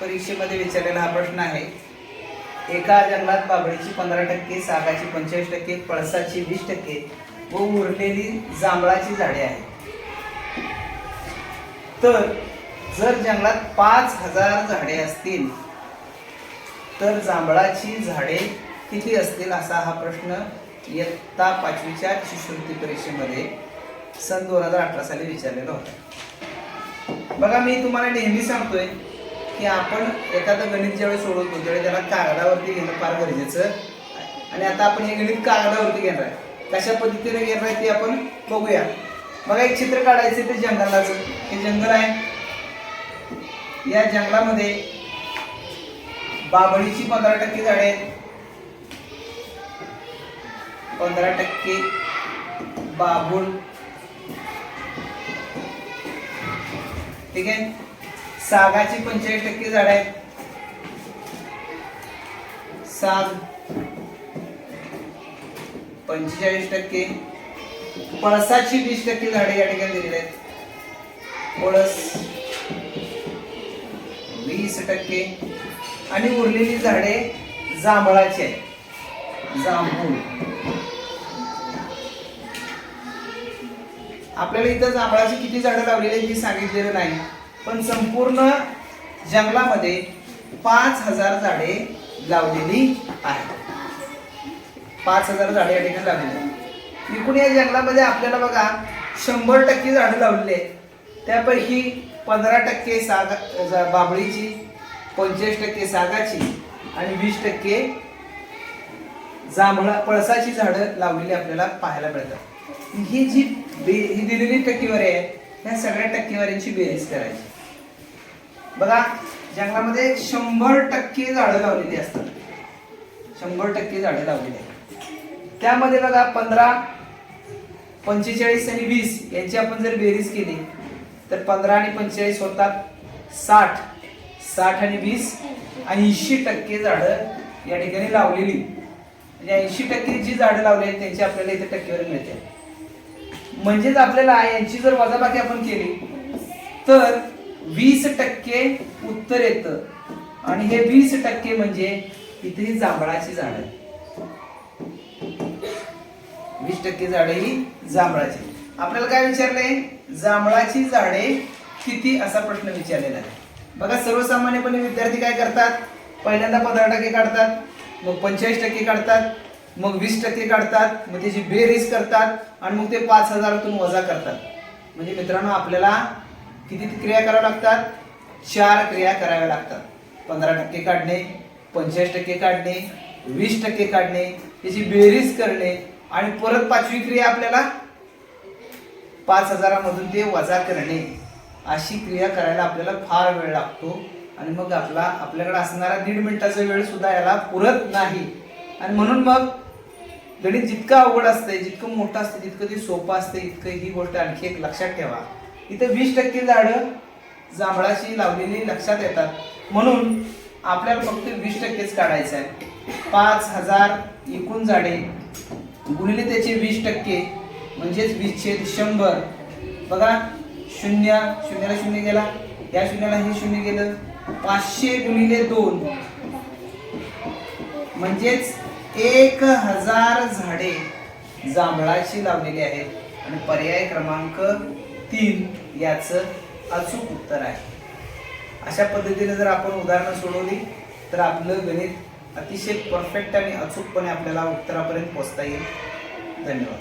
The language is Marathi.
परीक्षेमध्ये विचारलेला हा प्रश्न आहे. एका जंगलात बाभळीची पंधरा टक्के सागाची पंचेचाळीस टक्के पळसाची वीस टक्के व उरलेली जांभळाची झाडे आहेत. तर जर जंगलात पाच हजार झाडे असतील तर जांभळाची झाडे किती असतील असा हा प्रश्न इयत्ता पाचवीच्या शिष्यवृत्ती परीक्षेमध्ये सन दोन हजार अठरा साली विचारलेला होता. बघा मी तुम्हाला नेहमी सांगतोय की आपण एखादं गणित ज्यावेळी सोडवतो त्यावेळी त्याला कागदावरती घेणं फार गरजेचं आणि आता आपण हे गणित कागदावरती घेणार आहे. कशा पद्धतीने घेणार आहे ते आपण बघूया. बघा एक चित्र काढायचं ते जंगलाचं. हे जंगल आहे. या जंगलामध्ये बाबळीची पंधरा टक्के झाडे आहेत. पंधरा टक्के बाभूळ. ठीक आहे? सागाची पंचेचाळीस टक्के झाड आहेत. साग पंचेचाळीस टक्के. पळसाची वीस टक्के झाडे या ठिकाणी दिलेली आहेत. पळस वीस टक्के. आणि उरलेली झाडे जांभळाची आहेत. जांभूळ. आपल्याला इथं जांभळाची किती झाडं लावलेली आहेत हे सांगितलेलं नाही. पण संपूर्ण जंगलामध्ये पाच हजार झाडे लावलेली आहेत. पाच हजार झाडे या ठिकाणी लावलेली आहेत. एकूण या जंगलामध्ये आपल्याला बघा शंभर टक्के झाडं लावलेली आहेत. त्यापैकी पंधरा टक्के सागा बाबळीची पंचवीस पंचेचाळीस टक्के सागाची आणि वीस टक्के जांभळा पळसाची झाडं लावलेली आपल्याला पाहायला मिळतात. ही जी बे ही दिलेली टक्केवारी आहे ह्या सगळ्या टक्केवारीची बेरीज करायची. बघा जंगलामध्ये शंभर टक्के झाडं लावलेली असतात. शंभर टक्के झाडं लावलेली आहेत. त्यामध्ये बघा पंधरा पंचेचाळीस आणि वीस यांची आपण जर बेरीज केली तर पंधरा आणि पंचेचाळीस होतात साठ. साठ आणि वीस ऐंशी टक्के झाडं या ठिकाणी लावलेली. म्हणजे ऐंशी टक्के जी झाडं लावली आहेत त्यांची आपल्याला इथे टक्केवारी मिळते. म्हणजेच आपल्याला यांची जर वजाबाकी आपण केली तर वीस टक्के उत्तर येतं. आणि हे वीस टक्के म्हणजे इथे ही जांभळाची झाड आहे वीस टक्के झाडे ही जांभळाची आपल्याला काय विचारलंय? जांभळाची झाडे किती? असा प्रश्न विचारलेला आहे. बघा सर्वसामान्यपणे विद्यार्थी काय करतात? पहिल्यांदा पंधरा टक्के काढतात मग पंचेचाळीस टक्के काढतात मग वीस टक्के काढतात मग त्याची बेरीज करतात आणि मग ते पाच हजारातून वजा करतात. म्हणजे मित्रांनो आपल्याला किती क्रिया कराव्या लागतात? चार क्रिया कराव्या लागतात. पंधरा टक्के काढणे पंचेचाळीस टक्के काढणे वीस टक्के काढणे त्याची बेरीज करणे आणि परत पाचवी क्रिया आपल्याला पाच हजारामधून ते वजा करणे. अशी क्रिया करायला आपल्याला फार वेळ लागतो आणि मग आपला आपल्याकडे असणारा दीड मिनिटाचा वेळ सुद्धा याला पुरत नाही. आणि म्हणून मग गणित जितकं अवघड असतंय जितकं मोठं असतं जितकं ते सोपं असतं इतकं ही गोष्ट आणखी एक लक्षात ठेवा. इथं वीस टक्के झाडं जांभळाशी लावलेली लक्षात येतात. म्हणून आपल्याला फक्त वीस टक्केच काढायचं आहे. पाच हजार एकूण झाडे गुणिले त्याचे वीस टक्के म्हणजेच वीस छेद शंभर. बघा शून्य शून्याला शून्य गेला. या शून्याला हे शून्य गेलं. पाचशे गुणिले दोन. म्हणजेच एक हजार झाडे जांभळाची लावलेली आहेत. आणि पर्याय क्रमांक तीन याचं अचूक उत्तर आहे. अशा पद्धतीने जर आपण उदाहरणं सोडवली तर आपलं गणित अतिशय परफेक्ट आणि अचूकपणे आपल्याला उत्तरापर्यंत पोहोचता येईल. धन्यवाद.